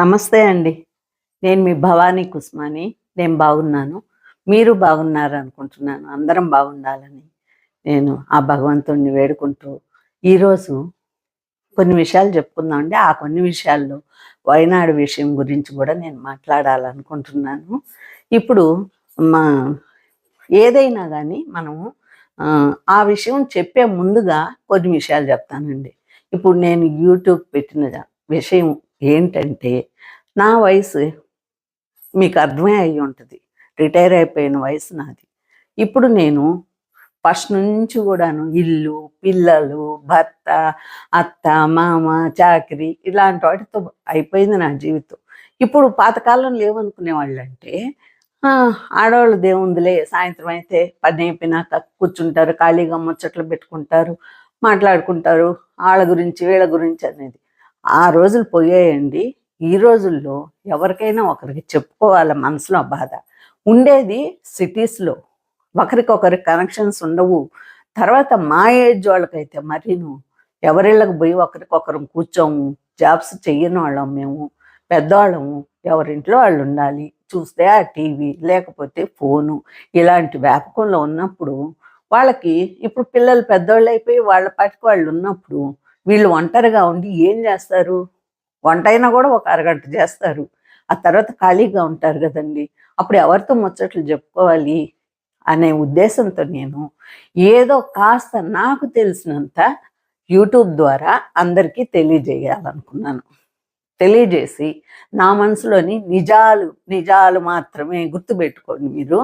నమస్తే అండి. నేను మీ భవానీ కుస్మాని. నేను బాగున్నాను. మీరు బాగున్నారు అనుకుంటున్నాను. అందరం బాగుండాలని నేను ఆ భగవంతుడిని వేడుకుంటూ ఈరోజు కొన్ని విషయాలు చెప్పుకుందాం అండి. ఆ కొన్ని విషయాల్లో వైనాడు విషయం గురించి కూడా నేను మాట్లాడాలనుకుంటున్నాను. ఇప్పుడు మా ఏదైనా కానీ మనము ఆ విషయం చెప్పే ముందుగా కొన్ని విషయాలు చెప్తానండి. ఇప్పుడు నేను యూట్యూబ్ పెట్టిన విషయం ఏంటంటే నా వయసు మీకు అర్థమే అయి ఉంటుంది. రిటైర్ అయిపోయిన వయసు నాది. ఇప్పుడు నేను ఫస్ట్ నుంచి కూడాను ఇల్లు పిల్లలు భర్త అత్త మామ చాకరీ ఇలాంటి వాటితో అయిపోయింది నా జీవితం. ఇప్పుడు పాతకాలం లేవనుకునేవాళ్ళు అంటే ఆడవాళ్ళు దేవుందిలే సాయంత్రం అయితే పని అయిపోయినాక కూర్చుంటారు ఖాళీగా ముచ్చట్లు పెట్టుకుంటారు మాట్లాడుకుంటారు వాళ్ళ గురించి వీళ్ళ గురించి అనేది. ఆ రోజులు పోయాయండి. ఈ రోజుల్లో ఎవరికైనా ఒకరికి చెప్పుకోవాలి మనసులో బాధ. ఉండేది సిటీస్లో. ఒకరికొకరి కనెక్షన్స్ ఉండవు. తర్వాత మా ఏజ్ వాళ్ళకైతే మరీను ఎవరిళ్ళకి పోయి ఒకరికొకరం కూర్చోము. జాబ్స్ చెయ్యని వాళ్ళం మేము. పెద్దవాళ్ళము ఎవరింట్లో వాళ్ళు ఉండాలి. చూస్తే ఆ టీవీ లేకపోతే ఫోను ఇలాంటి వ్యాపకంలో ఉన్నప్పుడు వాళ్ళకి ఇప్పుడు పిల్లలు పెద్దవాళ్ళు అయిపోయి వాళ్ళ పాటికి వాళ్ళు ఉన్నప్పుడు వీళ్ళు ఒంటరిగా ఉండి ఏం చేస్తారు? వంట అయినా కూడా ఒక అరగంట చేస్తారు. ఆ తర్వాత ఖాళీగా ఉంటారు కదండి. అప్పుడు ఎవరితో ముచ్చట్లు చెప్పుకోవాలి అనే ఉద్దేశంతో నేను ఏదో కాస్త నాకు తెలిసినంత యూట్యూబ్ ద్వారా అందరికీ తెలియజేయాలనుకున్నాను. తెలియజేసి నా మనసులోని నిజాలు నిజాలు మాత్రమే గుర్తుపెట్టుకోండి మీరు.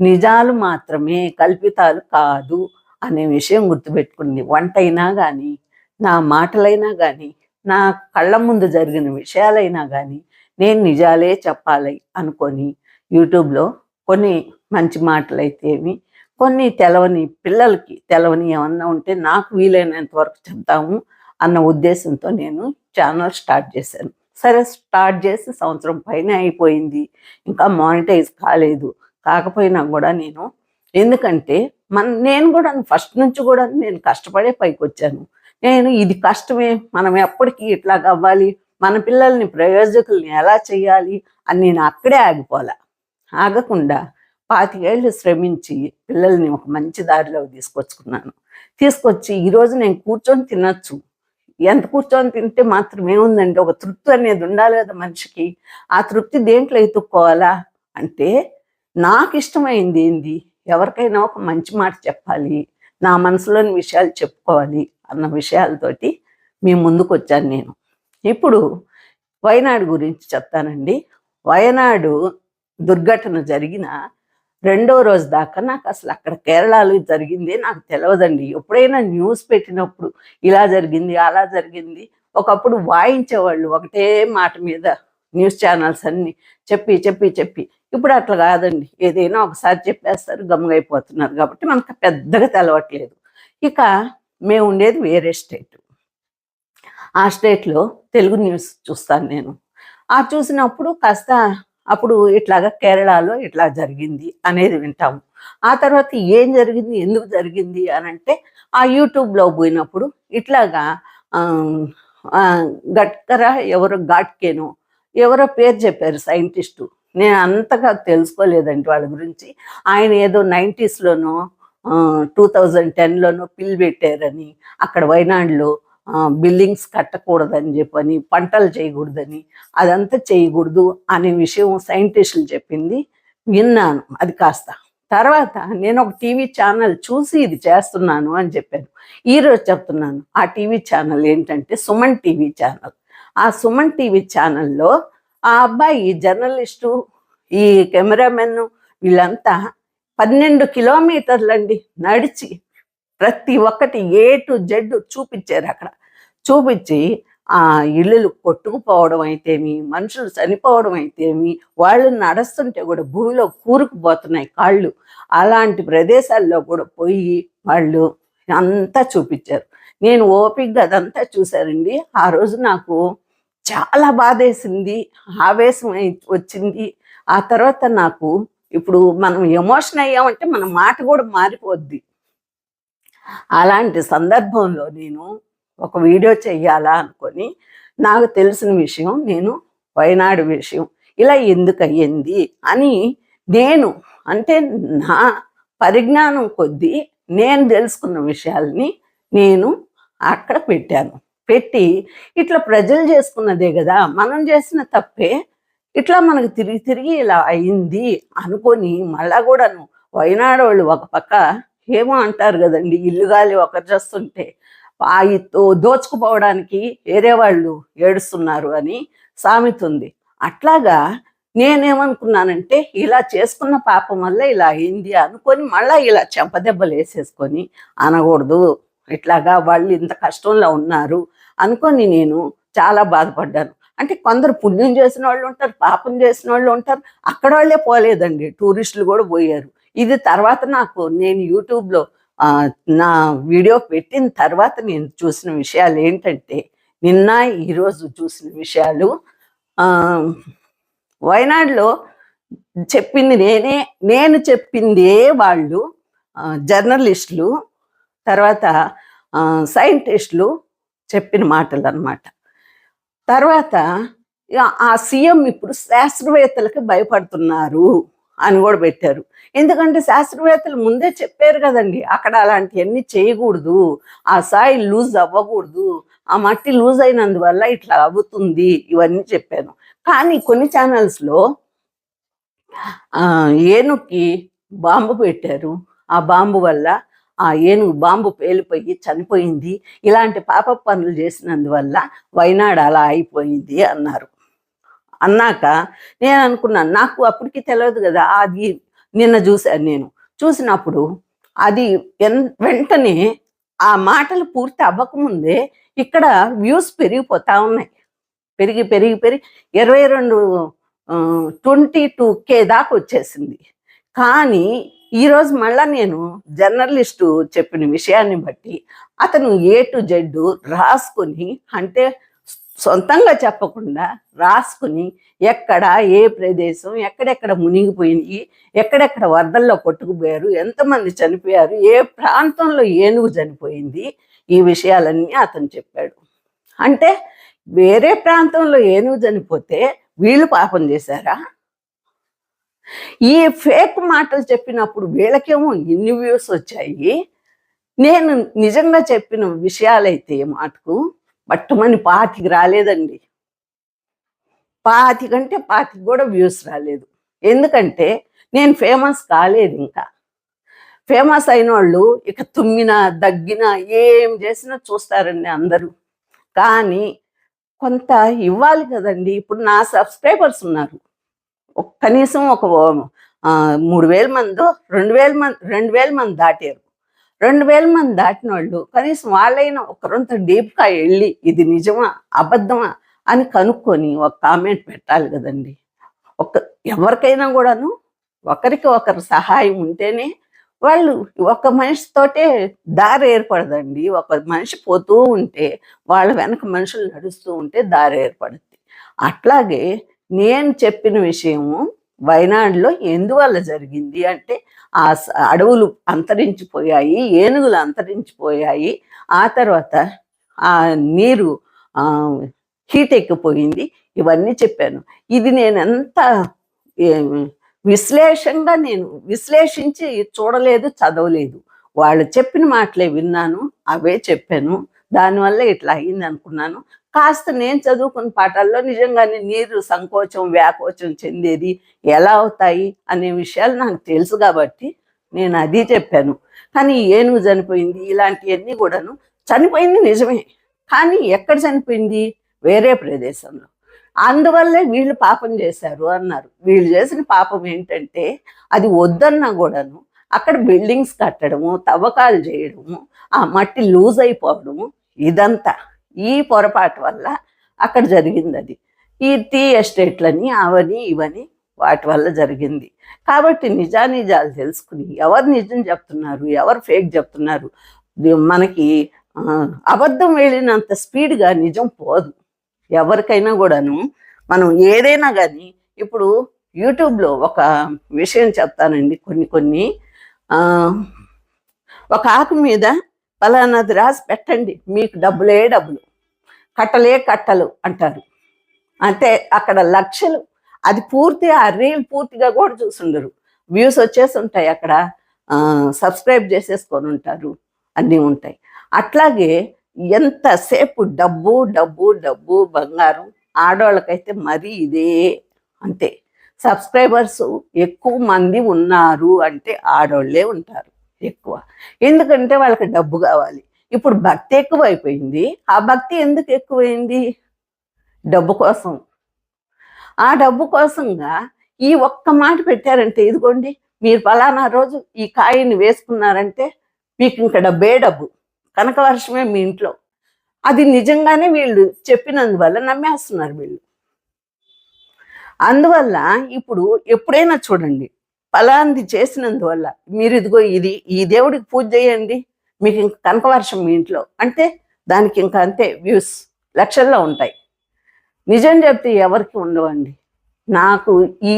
నిజాలు మాత్రమే కల్పితాలు కాదు అనే విషయం గుర్తుపెట్టుకోండి. వంట అయినా కానీ నా మాటలైనా కానీ నా కళ్ళ ముందు జరిగిన విషయాలైనా కానీ నేను నిజాలే చెప్పాలి అనుకొని యూట్యూబ్లో కొన్ని మంచి మాటలు మాటలైతేమి కొన్ని తెలవని పిల్లలకి తెలవని ఏమన్నా ఉంటే నాకు వీలైనంత వరకు చెప్తాము అన్న ఉద్దేశంతో నేను ఛానల్ స్టార్ట్ చేశాను. సరే స్టార్ట్ చేసి సంవత్సరం పైన అయిపోయింది. ఇంకా మానిటైజ్ కాలేదు. కాకపోయినా కూడా నేను ఎందుకంటే మన నేను కూడా ఫస్ట్ నుంచి కూడా నేను కష్టపడే పైకి వచ్చాను నేను ఇది కష్టమే మనం ఎప్పటికీ ఇట్లా అవ్వాలి మన పిల్లల్ని ప్రయోజకుల్ని ఎలా చేయాలి అని నేను అక్కడే ఆగిపోలే ఆగకుండా పాతికేళ్ళు శ్రమించి పిల్లల్ని ఒక మంచి దారిలోకి తీసుకొచ్చుకున్నాను. తీసుకొచ్చి ఈరోజు నేను కూర్చొని తినచ్చు. ఎంత కూర్చొని తింటే మాత్రం ఉందండి ఒక తృప్తి అనేది ఉండాలి కదా మనిషికి. ఆ తృప్తి దేంట్లో ఎత్తుక్కోవాలా? అంటే నాకు ఇష్టమైంది ఏంది? ఎవరికైనా ఒక మంచి మాట చెప్పాలి. నా మనసులోని విషయాలు చెప్పుకోవాలి అన్న విషయాలతోటి మీ ముందుకు వచ్చాను నేను. ఇప్పుడు వయనాడు గురించి చెప్తానండి. వయనాడు దుర్ఘటన జరిగిన రెండో రోజు దాకా నాకు అసలు అక్కడ కేరళలో జరిగింది నాకు తెలియదండి ఎప్పుడైనా న్యూస్ పెట్టినప్పుడు ఇలా జరిగింది అలా జరిగింది. ఒకప్పుడు వాయించేవాళ్ళు ఒకటే మాట మీద న్యూస్ ఛానల్స్ అన్ని చెప్పి చెప్పి చెప్పి ఇప్పుడు అట్లా కాదండి. ఏదైనా ఒకసారి చెప్పేస్తారు గమ్ముగైపోతున్నారు. కాబట్టి మనకు పెద్దగా తెలవట్లేదు. ఇక మేము ఉండేది వేరే స్టేట్. ఆ స్టేట్లో తెలుగు న్యూస్ చూస్తాను నేను. ఆ చూసినప్పుడు కాస్త అప్పుడు ఇట్లాగా కేరళలో ఇట్లా జరిగింది అనేది వింటాము ఆ తర్వాత ఏం జరిగింది ఎందుకు జరిగింది అని అంటే ఆ యూట్యూబ్లో పోయినప్పుడు ఇట్లాగా గట్కర ఎవరో ఘాట్కేనో ఎవరో పేరు చెప్పారు సైంటిస్టు. నేను అంతగా తెలుసుకోలేదండి వాళ్ళ గురించి. ఆయన ఏదో నైంటీస్లోనో టూ థౌజండ్ టెన్లోనో పిల్ పెట్టారని అక్కడ వైనాడులో బిల్డింగ్స్ కట్టకూడదని చెప్పని పంటలు చేయకూడదని అదంతా చేయకూడదు అనే విషయం సైంటిస్టులు చెప్పింది. విన్నాను అది కాస్త. తర్వాత నేను ఒక టీవీ ఛానల్ చూసి ఇది చేస్తున్నాను అని చెప్పాను. ఈరోజు చెప్తున్నాను ఆ టీవీ ఛానల్ ఏంటంటే సుమన్ టీవీ ఛానల్. ఆ సుమన్ టీవీ ఛానల్లో ఆ అబ్బాయి జర్నలిస్టు ఈ కెమెరామెన్ వీళ్ళంతా పన్నెండు కిలోమీటర్లండి నడిచి ప్రతి ఒక్కటి ఏ టు జెడ్ చూపించారు అక్కడ. చూపించి ఆ ఇల్లులు కొట్టుకుపోవడం అయితేమి మనుషులు చనిపోవడం అయితేమి వాళ్ళు నడుస్తుంటే కూడా భూమిలో కూరుకుపోతున్నాయి కాళ్ళు. అలాంటి ప్రదేశాల్లో కూడా పోయి వాళ్ళు అంతా చూపించారు. నేను ఓపికగా అదంతా చూశారండి ఆ రోజు నాకు చాలా బాధేసింది ఆవేశం వచ్చింది. ఆ తర్వాత నాకు ఇప్పుడు మనం ఎమోషన్ అయ్యామంటే మన మాట కూడా మారిపోద్ది. అలాంటి సందర్భంలో నేను ఒక వీడియో చెయ్యాలా అనుకొని నాకు తెలిసిన విషయం నేను వైనాడు విషయం. ఇలా ఎందుకు అయ్యింది అని నేను అంటే నా పరిజ్ఞానం కొద్దీ నేను తెలుసుకున్న విషయాల్ని నేను అక్కడ పెట్టాను. పెట్టి ఇట్లా ప్రజలు చేసుకున్నదే కదా మనం చేసిన తప్పే ఇట్లా మనకు తిరిగి తిరిగి ఇలా అయింది అనుకొని మళ్ళా కూడాను వైనాడు వాళ్ళు ఒక పక్క ఏమో అంటారు కదండి ఇల్లు గాలి ఒకరు చేస్తుంటే ఆ దోచుకుపోవడానికి వేరే వాళ్ళు ఏడుస్తున్నారు అని సామెత ఉంది అట్లాగా నేనేమనుకున్నానంటే ఇలా చేసుకున్న పాపం వల్ల ఇలా అయింది అనుకొని మళ్ళీ ఇలా చెంపదెబ్బలు వేసేసుకొని అనకూడదు ఇట్లాగా వాళ్ళు ఇంత కష్టంలో ఉన్నారు అనుకొని నేను చాలా బాధపడ్డాను. అంటే కొందరు పుణ్యం చేసిన వాళ్ళు ఉంటారు పాపం చేసిన వాళ్ళు ఉంటారు. అక్కడ వాళ్ళే పోలేదండి. టూరిస్టులు కూడా పోయారు. ఇది తర్వాత నాకు నేను యూట్యూబ్లో నా వీడియో పెట్టిన తర్వాత నేను చూసిన విషయాలు ఏంటంటే నిన్న ఈరోజు చూసిన విషయాలు వయనాడులో చెప్పింది నేనే నేను చెప్పిందే వాళ్ళు జర్నలిస్టులు తర్వాత సైంటిస్టులు చెప్పిన మాటలు అన్నమాట తర్వాత ఇక ఆ సీఎం ఇప్పుడు శాస్త్రవేత్తలకు భయపడుతున్నారు అని కూడా పెట్టారు. ఎందుకంటే శాస్త్రవేత్తలు ముందే చెప్పారు కదండి అక్కడ అలాంటివన్నీ చేయకూడదు ఆ సాయి లూజ్ అవ్వకూడదు ఆ మట్టి లూజ్ అయినందువల్ల ఇట్లా అవుతుంది ఇవన్నీ చెప్పాను. కానీ కొన్ని ఛానల్స్లో ఏనుక్కి బాంబు పెట్టారు. ఆ బాంబు వల్ల ఆ ఏనుగు బాంబు పేలిపోయి చనిపోయింది. ఇలాంటి పాప పనులు చేసినందువల్ల వైనాడు అలా అయిపోయింది అన్నారు. అన్నాక నేను అనుకున్నాను నాకు అప్పటికి తెలియదు కదా అది నిన్న చూశాను నేను. చూసినప్పుడు అది వెంటనే ఆ మాటలు పూర్తి అవ్వకముందే ఇక్కడ వ్యూస్ పెరిగిపోతా ఉన్నాయి. పెరిగి పెరిగి పెరిగి ఇరవై రెండు ట్వంటీ టూ కే దాకా వచ్చేసింది. కానీ ఈరోజు మళ్ళా నేను జర్నలిస్టు చెప్పిన విషయాన్ని బట్టి అతను ఏ టు జెడ్ రాసుకొని అంటే సొంతంగా చెప్పకుండా రాసుకుని ఎక్కడ ఏ ప్రదేశం ఎక్కడెక్కడ మునిగిపోయినాయి ఎక్కడెక్కడ వరదల్లో కొట్టుకుపోయారు ఎంతమంది చనిపోయారు ఏ ప్రాంతంలో ఏనుగు చనిపోయింది ఈ విషయాలన్నీ అతను చెప్పాడు. అంటే వేరే ప్రాంతంలో ఏనుగు చనిపోతే వీళ్ళు పాపం చేశారా? ఈ ఫేక్ మాటలు చెప్పినప్పుడు వీళ్ళకేమో ఇన్ని వ్యూస్ వచ్చాయి. నేను నిజంగా చెప్పిన విషయాలైతే మాటకు పట్టుమని పాతికి రాలేదండి. పాతి కంటే పాతికి కూడా వ్యూస్ రాలేదు. ఎందుకంటే నేను ఫేమస్ కాలేదు ఇంకా. ఫేమస్ అయిన వాళ్ళు ఇక తుమ్మినా దగ్గినా ఏం చేసినా చూస్తారండి అందరూ. కానీ కొంత ఇవ్వాలి కదండి. ఇప్పుడు నా సబ్స్క్రైబర్స్ ఉన్నారు. కనీసం ఒక మూడు వేల మంది రెండు వేల మంది రెండు వేల మంది దాటారు. రెండు వేల మంది దాటిన వాళ్ళు కనీసం వాళ్ళైనా ఒకరంత డీప్గా వెళ్ళి ఇది నిజమా అబద్ధమా అని కనుక్కొని ఒక కామెంట్ పెట్టాలి కదండి. ఒక ఎవరికైనా కూడాను ఒకరికి ఒకరు సహాయం ఉంటేనే వాళ్ళు ఒక మనిషితోటే దారి ఏర్పడదండి. ఒక మనిషి పోతూ ఉంటే వాళ్ళ వెనక మనుషులు నడుస్తూ ఉంటే దారి ఏర్పడుద్ది. అట్లాగే నేను చెప్పిన విషయము వయనాడులో ఎందువల్ల జరిగింది అంటే ఆ అడవులు అంతరించిపోయాయి ఏనుగులు అంతరించిపోయాయి ఆ తర్వాత ఆ నీరు హీట్ ఎక్కిపోయింది. ఇవన్నీ చెప్పాను. ఇది నేను ఎంత విశ్లేషంగా నేను విశ్లేషించి చూడలేదు చదవలేదు. వాళ్ళు చెప్పిన మాటలే విన్నాను అవే చెప్పాను. దానివల్ల ఇట్లా అయింది అనుకున్నాను కాస్త నేను చదువుకున్న పాఠాల్లో నిజంగానే నీరు సంకోచం వ్యాకోచం చెందేది ఎలా అవుతాయి అనే విషయాలు నాకు తెలుసు కాబట్టి నేను అది చెప్పాను. కానీ ఏనుగు చనిపోయింది ఇలాంటివన్నీ కూడాను చనిపోయింది నిజమే. కానీ ఎక్కడ చనిపోయింది? వేరే ప్రదేశంలో. అందువల్లే వీళ్ళు పాపం చేశారు అన్నారు. వీళ్ళు చేసిన పాపం ఏంటంటే అది వద్దన్నా కూడాను అక్కడ బిల్డింగ్స్ కట్టడము తవ్వకాలు చేయడము ఆ మట్టి లూజ్ అయిపోవడము ఇదంతా ఈ పొరపాటు వల్ల అక్కడ జరిగింది అది. ఈ టీ ఎస్టేట్లని అవని ఇవని వాటి వల్ల జరిగింది. కాబట్టి నిజానిజాలు తెలుసుకుని ఎవరు నిజం చెప్తున్నారు ఎవరు ఫేక్ చెప్తున్నారు మనకి అబద్ధం వెళ్ళినంత స్పీడ్గా నిజం పోదు. ఎవరికైనా కూడాను మనం ఏదైనా కానీ ఇప్పుడు యూట్యూబ్లో ఒక విషయం చెప్తానండి కొన్ని కొన్ని. ఒక ఆకు మీద పలానాది రాసి పెట్టండి. మీకు డబ్బులే డబ్బులు. కట్టలే కట్టలు అంటారు. అంటే అక్కడ లక్షలు అది పూర్తి ఆ రీల్ పూర్తిగా కూడా చూసుండరు. వ్యూస్ వచ్చేసి ఉంటాయి అక్కడ. సబ్స్క్రైబ్ చేసేసుకొని ఉంటారు. అన్నీ ఉంటాయి. అట్లాగే ఎంతసేపు డబ్బు డబ్బు డబ్బు బంగారం ఆడవాళ్ళకైతే మరీ ఇదే అంతే. సబ్స్క్రైబర్స్ ఎక్కువ మంది ఉన్నారు అంటే ఆడవాళ్ళే ఉంటారు ఎక్కువ. ఎందుకంటే వాళ్ళకి డబ్బు కావాలి. ఇప్పుడు భక్తి ఎక్కువ అయిపోయింది ఆ భక్తి ఎందుకు ఎక్కువైంది? డబ్బు కోసం. ఆ డబ్బు కోసంగా ఈ ఒక్క మాట పెట్టారంటే ఇదిగోండి మీరు ఫలానా రోజు ఈ కాయని వేసుకున్నారంటే మీకు ఇంకా డబ్బే డబ్బు. కనక వర్షమే మీ ఇంట్లో. అది నిజంగానే వీళ్ళు చెప్పినందువల్ల నమ్మేస్తున్నారు వీళ్ళు. అందువల్ల ఇప్పుడు ఎప్పుడైనా చూడండి ఫలాంది చేసినందువల్ల మీరు ఇదిగో ఇది ఈ దేవుడికి పూజ చేయండి మీకు ఇంక కనకవర్షం మీ ఇంట్లో అంటే దానికి ఇంకా అంతే వ్యూస్ లక్షల్లో ఉంటాయి. నిజం చెప్తే ఎవరికి ఉండవండి. నాకు ఈ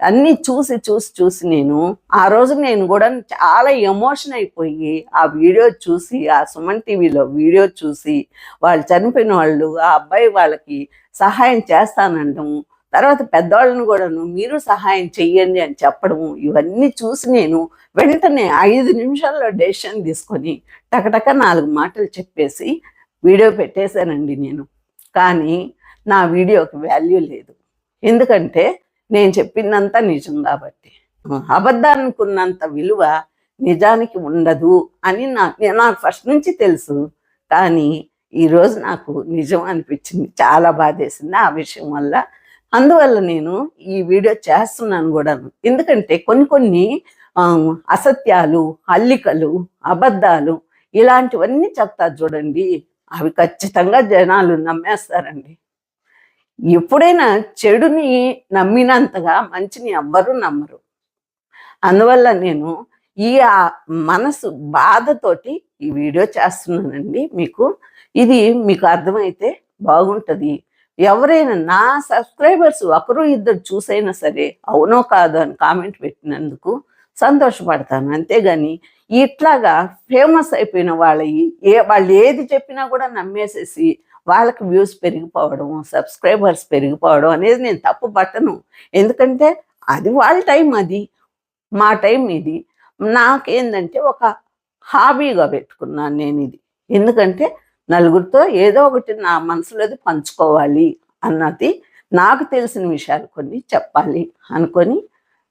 అన్నీ చూసి చూసి చూసి నేను ఆ రోజు నేను కూడా చాలా ఎమోషన్ అయిపోయి ఆ వీడియో చూసి ఆ సుమన్ టీవీలో వీడియో చూసి వాళ్ళు చనిపోయిన వాళ్ళు ఆ అబ్బాయి వాళ్ళకి సహాయం చేస్తానంటాము. తర్వాత పెద్దవాళ్ళని కూడాను మీరు సహాయం చెయ్యండి అని చెప్పడము ఇవన్నీ చూసి నేను వెంటనే ఐదు నిమిషాల్లో డెసిషన్ తీసుకొని టకటక నాలుగు మాటలు చెప్పేసి వీడియో పెట్టేశానండి నేను. కానీ నా వీడియోకి వాల్యూ లేదు. ఎందుకంటే నేను చెప్పిందంతా నిజం కాబట్టి. అబద్ధానికి ఉన్నంత విలువ నిజానికి ఉండదు అని నా నాకు ఫస్ట్ నుంచి తెలుసు. కానీ ఈరోజు నాకు నిజం అనిపించింది చాలా బాధేసింది. ఆ విషయం వల్ల అందువల్ల నేను ఈ వీడియో చేస్తున్నాను కూడా ఎందుకంటే కొన్ని కొన్ని అసత్యాలు అల్లికలు అబద్ధాలు ఇలాంటివన్నీ చెప్తారు చూడండి. అవి ఖచ్చితంగా జనాలు నమ్మేస్తారండి. ఎప్పుడైనా చెడుని నమ్మినంతగా మంచిని ఎవ్వరూ నమ్మరు. అందువల్ల నేను ఈ ఆ మనసు బాధతోటి ఈ వీడియో చేస్తున్నానండి. మీకు ఇది మీకు అర్థమైతే బాగుంటుంది. ఎవరైనా నా సబ్స్క్రైబర్స్ ఒకరు ఇద్దరు చూసైనా సరే అవునో కాదో అని కామెంట్ పెట్టినందుకు సంతోషపడతాను. అంతేగాని ఇట్లాగా ఫేమస్ అయిపోయిన వాళ్ళవి ఏ వాళ్ళు ఏది చెప్పినా కూడా నమ్మేసేసి వాళ్ళకి వ్యూస్ పెరిగిపోవడం సబ్స్క్రైబర్స్ పెరిగిపోవడం అనేది నేను తప్పు పట్టను. ఎందుకంటే అది వాళ్ళ టైం అది మా టైం ఇది. నాకేందంటే ఒక హాబీగా పెట్టుకున్నాను నేను ఇది. ఎందుకంటే నలుగురితో ఏదో ఒకటి నా మనసులోది పంచుకోవాలి అన్నది నాకు తెలిసిన విషయాలు కొన్ని చెప్పాలి అనుకొని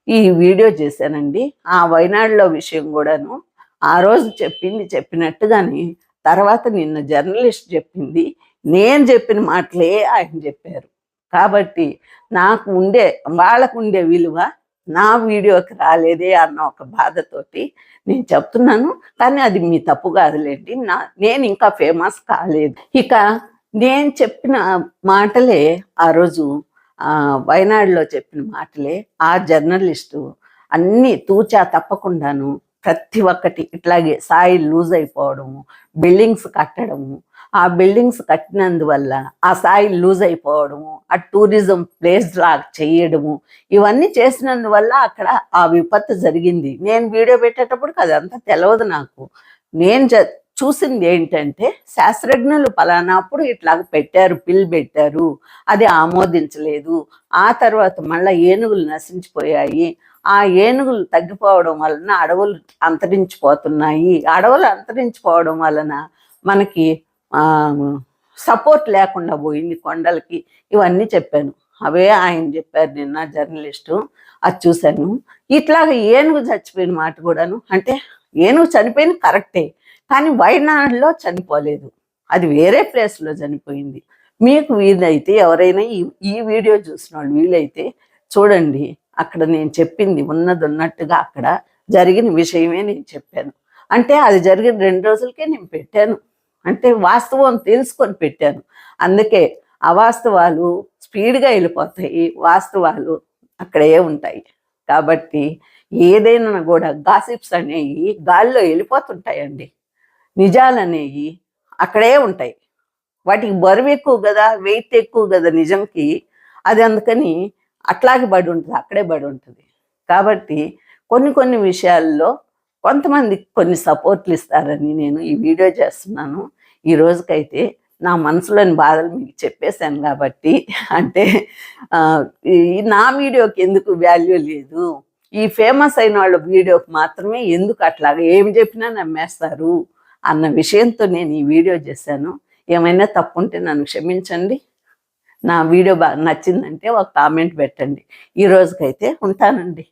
ఈ వీడియో చేశానండి. ఆ వైనాడులో విషయం కూడాను ఆ రోజు చెప్పింది చెప్పినట్టుగానే తర్వాత నిన్న జర్నలిస్ట్ చెప్పింది. నేను చెప్పిన మాటలే ఆయన చెప్పారు. కాబట్టి నాకు ఉండే వాళ్ళకు ఉండే విలువ నా వీడియోకి రాలేదే అన్న ఒక బాధతోటి నేను చెప్తున్నాను కానీ అది మీ తప్పు కాదులేండి. నా నేను ఇంకా ఫేమస్ కాలేదు. ఇక నేను చెప్పిన మాటలే ఆ రోజు ఆ, వయనాడులో చెప్పిన మాటలే ఆ జర్నలిస్టు అన్నీ తూచా తప్పకుండాను ప్రతి ఒక్కటి ఇట్లాగే సాయిల్ లూజ్ అయిపోవడము బిల్డింగ్స్ కట్టడము ఆ బిల్డింగ్స్ కట్టినందువల్ల ఆ సాయిల్ లూజ్ అయిపోవడము ఆ టూరిజం ప్లేస్ లాగా చేయడము ఇవన్నీ చేసినందువల్ల అక్కడ ఆ విపత్తు జరిగింది. నేను వీడియో పెట్టేటప్పుడు అదంతా తెలియదు నాకు. నేను చ- చూసింది ఏంటంటే శాస్త్రజ్ఞులు పలానాప్పుడు ఇట్లాగ పెట్టారు పిల్ పెట్టారు అది ఆమోదించలేదు. ఆ తర్వాత మళ్ళీ ఏనుగులు నశించిపోయాయి. ఆ ఏనుగులు తగ్గిపోవడం వలన అడవులు అంతరించిపోతున్నాయి. అడవులు అంతరించిపోవడం వలన మనకి సపోర్ట్ లేకుండా పోయింది కొండలకి. ఇవన్నీ చెప్పాను. అవే ఆయన చెప్పారు నిన్న జర్నలిస్టు. అది చూశాను. ఇట్లాగ ఏనుగు చచ్చిపోయిన మాట కూడాను. అంటే ఏనుగు చనిపోయింది కరెక్టే. కానీ వైనాడులో చనిపోలేదు. అది వేరే ప్లేస్లో చనిపోయింది. మీకు వీలైతే ఎవరైనా ఈ ఈ వీడియో చూసిన వాళ్ళు వీలైతే చూడండి. అక్కడ నేను చెప్పింది ఉన్నది ఉన్నట్టుగా అక్కడ జరిగిన విషయమే నేను చెప్పాను. అంటే అది జరిగిన రెండు రోజులకే నేను పెట్టాను. అంటే వాస్తవం తెలుసుకొని పెట్టాను. అందుకే అవాస్తవాలు స్పీడ్గా వెళ్ళిపోతాయి వాస్తవాలు అక్కడే ఉంటాయి. కాబట్టి ఏదైనా కూడా గాసిప్స్ అనేవి గాల్లో వెళ్ళిపోతుంటాయండి. నిజాలు అనేవి అక్కడే ఉంటాయి. వాటికి బరువు ఎక్కువ కదా వెయిట్ ఎక్కువ కదా నిజంకి అది అందుకని అట్లాగే పడి ఉంటుంది అక్కడే పడి ఉంటుంది. కాబట్టి కొన్ని కొన్ని విషయాల్లో కొంతమంది కొన్ని సపోర్ట్లు ఇస్తారని నేను ఈ వీడియో చేస్తున్నాను. ఈ రోజుకైతే నా మనసులోని బాధలు మీకు చెప్పేశాను కాబట్టి అంటే నా వీడియోకి ఎందుకు వాల్యూ లేదు? ఈ ఫేమస్ అయిన వాళ్ళ వీడియోకి మాత్రమే ఎందుకు అట్లాగా ఏం చెప్పినా నమ్మేస్తారు? అన్న విషయంతో నేను ఈ వీడియో చేశాను. ఏమైనా తప్పు ఉంటే నన్ను క్షమించండి. నా వీడియో బాగా నచ్చిందంటే ఒక కామెంట్ పెట్టండి. ఈ రోజుకైతే ఉంటానండి.